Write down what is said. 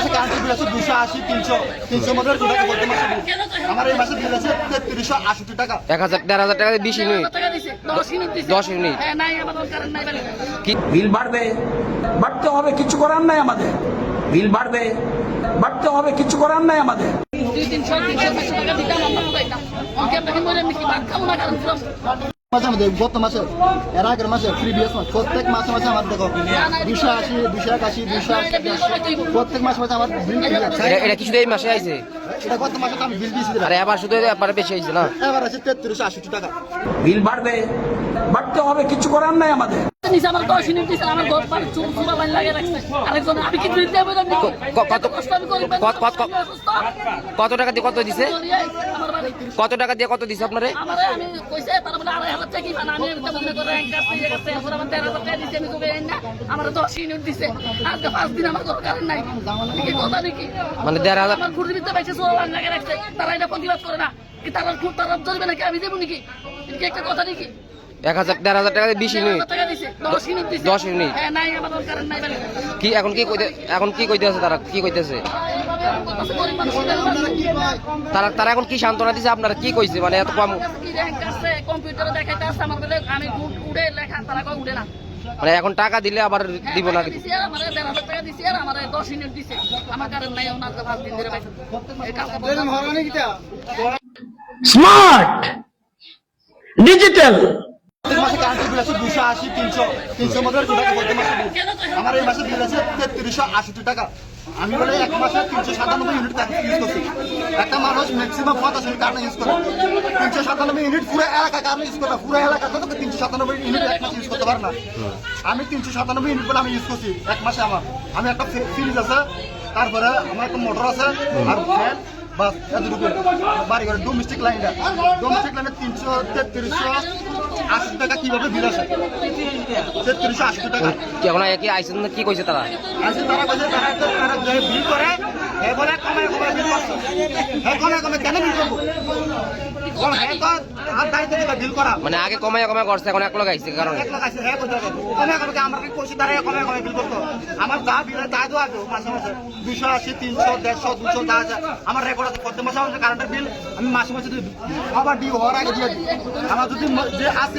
মাসে current bill আছে? দুশো আশি তিনশো তিনশো দু টাকা প্রতি মাসে আমার এই মাসে বিল আছে তেত্রিশশো আষট্টি টাকা। এক হাজার দেড় হাজার টাকা বিশ ইউনিট। দশ ইউনিট। হ্যাঁ বলে কি? বিল বাড়বে। বাড়তে হবে কিছু করার নাই আমাদের। বিল বাড়বে। বাড়তে হবে কিছু করার নাই আমাদের। দুই তিনশো তিনশো টাকা দিতাম আমরা মাসে আমাদের গত মাসে এর আগের মাসে প্রিভিয়াস মাস প্রত্যেক মাসে মাসে আমার দেখো দুশো আশি দুশো একাশি দুশো আশি প্রত্যেক মাসে মাসে আমার বিল এটা এটা কি শুধু এই মাসে আইছে? এটা গত মাসে আমি বিল দিয়েছি আর এবার শুধু এবার বেশি হয়েছে না? এবার আছে তেত্রিশশো আষট্টি টাকা। বিল বাড়বে বাড়তে হবে কিছু করার নাই আমাদের। আমার দশ ইউনিট দিছে আমার ঘর পার চুল চুলা লাইন লাগিয়ে রাখছে। আরেকজন আমি কি দিতে হবে না ক- ক- কত কত কত কত- কত টাকা দিয়ে কত দিছে? কত টাকা দিয়ে কত দিছে আপনারে? মানে মনে দেড় হাজার আমার ঘুরে দিতে পারছে সোলা লাগে রাখছে। তারা এটা প্রতিবাদ করে না। কি তারা খুব তারা ধরবে নাকি? আমি দেবো নাকি? একটা কথা নাকি? এক হাজার দেড় হাজার টাকা দিয়ে বিশ ইউনিট দশ। হ্যাঁ কি এখন কি এখন কি কইতে আছে তারা? কি কইতেছে? তারা তারা এখন কি সান্ত্বনা দিছে? আপনারা কি কইছে? মানে এত কম মানে এখন টাকা দিলে আবার দিব না স্মার্ট, ডিজিটাল। দুশো আশি, তিনশো তিনশো আমার এই মাসে আছে টাকা। আমি এক তিনশো সাতানব্বই ইউনিট ইউজ করছি। একটা মানুষ ম্যাক্সিমাম ইউজ তিনশো সাতানব্বই ইউনিট এলাকা কারণে তো তিনশো সাতানব্বই এক মাসে করতে না। আমি তিনশো সাতানব্বই ইউনিট বলে আমি ইউজ করছি এক মাসে আমার। আমি একটা ফ্রিজ আছে, তারপরে আমার একটা মোটর আছে, আর ফ্যান বাস এতটুকু বাড়ি ঘরে ডোমেস্টিক লাইনটা ডোমেস্টিক লাইনে তিনশো তেত্রিশশো আশি টাকা কীভাবে বিল আসে? তেত্রিশশো আশি টাকা। কি এখন কি আইছেন না? কি কইছে তারা? আজকে তারা বলছে তারা তারা বিল করে এ বলে কমে কমে বিল করছে। কমে কমে কেন বিল করব? কোন তো আর দায়িত্ব দিবে বিল করা। মানে আগে কমায় কমায় করছে এখন এক লোক আইছে কারণে। আমরা যা বিল তাই দেওয়া মাসে মাসে। দুশো আশি তিনশো দেড়শো দুশো যা আমার রেকর্ড প্রত্যেক মাসে আমার কারেন্টের বিল আমি মাসে মাসে দিই ডিউ হওয়ার আগে দিয়ে দিই। আমার যদি যে আছে,